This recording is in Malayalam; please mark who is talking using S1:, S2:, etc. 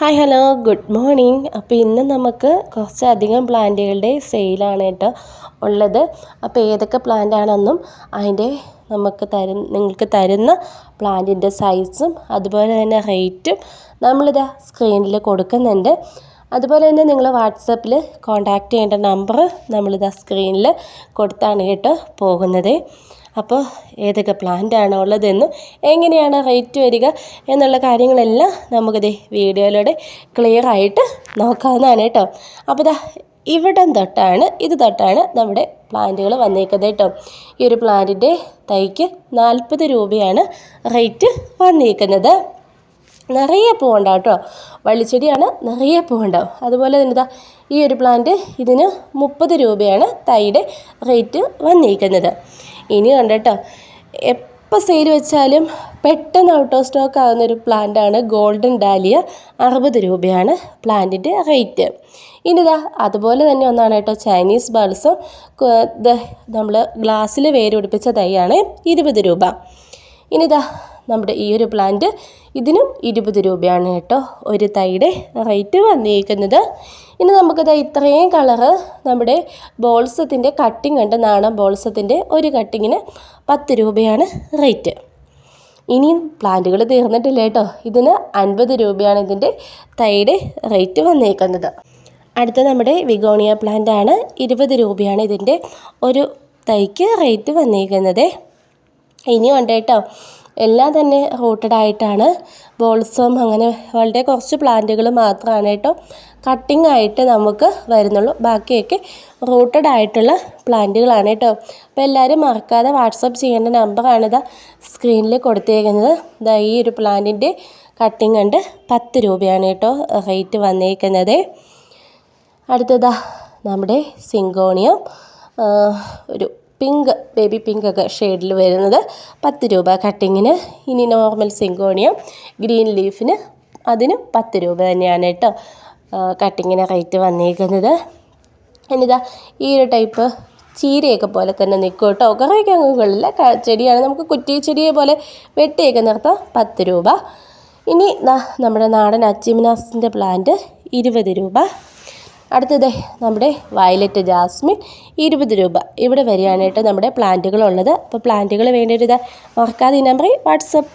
S1: ഹായ് ഹലോ ഗുഡ് മോർണിംഗ് അപ്പോൾ ഇന്ന് നമുക്ക് കുറച്ചധികം പ്ലാന്റുകളുടെ സെയിലാണ് കേട്ടോ ഉള്ളത്. അപ്പോൾ ഏതൊക്കെ പ്ലാന്റാണെന്നും അതിന്റെ നമുക്ക് തരുന്ന നിങ്ങൾക്ക് തരുന്ന പ്ലാന്റിന്റെ സൈസും അതുപോലെ തന്നെ റേറ്റും നമ്മളിതാ സ്ക്രീനിൽ കൊടുക്കുന്നുണ്ട്. അതുപോലെ തന്നെ നിങ്ങൾ വാട്സപ്പിൽ കോൺടാക്റ്റ് ചെയ്യേണ്ട നമ്പർ നമ്മളിതാ സ്ക്രീനിൽ കൊടുത്താണ് കേട്ടോ പോകുന്നത്. അപ്പോൾ ഏതൊക്കെ പ്ലാന്റ് ആണ് ഉള്ളതെന്ന് എങ്ങനെയാണ് റേറ്റ് വരിക എന്നുള്ള കാര്യങ്ങളെല്ലാം നമുക്കിത് വീഡിയോയിലൂടെ ക്ലിയർ ആയിട്ട് നോക്കാവുന്നതാണ് കേട്ടോ. അപ്പോൾ ഇതാ ഇവിടം തൊട്ടാണ് ഇത് തൊട്ടാണ് നമ്മുടെ പ്ലാന്റുകൾ വന്നേക്കുന്നത് കേട്ടോ. ഈ ഒരു പ്ലാന്റിന്റെ തൈക്ക് നാൽപ്പത് രൂപയാണ് റേറ്റ് വന്നേക്കുന്നത്. നിറയെ പൂവുണ്ടാവും കേട്ടോ. വള്ളിച്ചെടിയാണ് നിറയെ പൂവുണ്ടാവും. അതുപോലെ തന്നെ ഇതാ ഈ ഒരു പ്ലാന്റ് ഇതിന് മുപ്പത് രൂപയാണ് തൈയുടെ റേറ്റ് വന്നിരിക്കുന്നത്. ഇനി കേട്ടോ. എപ്പോൾ സെയിൽ വെച്ചാലും പെട്ടെന്ന് ഔട്ട് ഓഫ് സ്റ്റോക്ക് ആകുന്ന ഒരു പ്ലാന്റാണ് ഗോൾഡൻ ഡാലിയ അറുപത് രൂപയാണ് പ്ലാന്റിന്റെ റേറ്റ് ഇനി ഇതാ അതുപോലെ തന്നെ ഒന്നാണ് കേട്ടോ ചൈനീസ് ബൾസും നമ്മൾ ഗ്ലാസ്സിൽ വേര് പിടിപ്പിച്ച തൈയാണ് ഇരുപത് രൂപ. ഇനിതാ നമ്മുടെ ഈ ഒരു പ്ലാന്റ് ഇതിനും ഇരുപത് രൂപയാണ് കേട്ടോ. ഒരു തൈയുടെ റേറ്റ് വന്നിരിക്കുന്നത്. ഇനി നമുക്കത് ഇത്രയും കളറ് നമ്മുടെ ബോൾസത്തിന്റെ കട്ടിങ് ഉണ്ട്. നാണ ബോൾസത്തിന്റെ ഒരു കട്ടിങ്ങിന് പത്ത് രൂപയാണ് റേറ്റ് ഇനിയും പ്ലാന്റുകൾ തീർന്നിട്ടില്ല കേട്ടോ. ഇതിന് അൻപത് രൂപയാണ് ഇതിന്റെ തൈയുടെ റേറ്റ് വന്നേക്കുന്നത് അടുത്ത നമ്മുടെ വിഗോണിയ പ്ലാന്റ് ആണ്. ഇരുപത് രൂപയാണ് ഇതിന്റെ ഒരു തൈക്ക് റേറ്റ് വന്നേക്കുന്നത് ഇനിയും ഉണ്ട് കേട്ടോ. എല്ലാം തന്നെ റൂട്ടഡ് ആയിട്ടാണ്. ബോൾസം അങ്ങനെ വളരെ കുറച്ച് പ്ലാന്റുകൾ മാത്രമാണ് കേട്ടോ. കട്ടിംഗ് ആയിട്ട് നമുക്ക് വരുന്നുള്ളൂ. ബാക്കിയൊക്കെ റൂട്ടഡ് ആയിട്ടുള്ള പ്ലാന്റുകളാണ് കേട്ടോ. അപ്പോൾ എല്ലാവരും മറക്കാതെ വാട്സപ്പ് ചെയ്യേണ്ട നമ്പറാണിത് സ്ക്രീനിൽ കൊടുത്തേക്കുന്നത്. ഇതാ ഈ ഒരു പ്ലാന്റിന്റെ കട്ടിംഗ് ഉണ്ട് പത്ത് രൂപയാണ് കേട്ടോ റേറ്റ് വന്നേക്കുന്നത്. അടുത്തതാ നമ്മുടെ സിങ്കോണിയം ഒരു പിങ്ക് ബേബി പിങ്ക് ഒക്കെ ഷെയ്ഡിൽ വരുന്നത്. പത്ത് രൂപ കട്ടിങ്ങിന്. ഇനി നോർമൽ സിങ്കോണിയം ഗ്രീൻ ലീഫിന് അതിന് പത്ത് രൂപ തന്നെയാണ് കേട്ടോ കട്ടിങ്ങിന് റേറ്റ് വന്നിരിക്കുന്നത് എന്നിതാ ഈ ഒരു ടൈപ്പ് ചീരയൊക്കെ പോലെ തന്നെ നിൽക്കും കേട്ടോ. കുറേയൊക്കെ അങ്ങുകളില്ല ചെടിയാണ്. നമുക്ക് കുറ്റി ചെടിയെ പോലെ വെട്ടിയൊക്കെ നിർത്താം. പത്ത് രൂപ. ഇനി നമ്മുടെ നാടൻ അച്ചിമിനാസിന്റെ പ്ലാന്റ് ഇരുപത് രൂപ. അടുത്തത് നമ്മുടെ വയലറ്റ് ജാസ്മിൻ ഇരുപത് രൂപ. ഇവിടെ വരികയാണ് കേട്ടോ നമ്മുടെ പ്ലാന്റുകളുള്ളത്. അപ്പോൾ പ്ലാന്റുകൾ വേണ്ടിയിട്ട് ഇതാ മറക്കാതെ ഈ നമ്പറിൽ വാട്സപ്പ്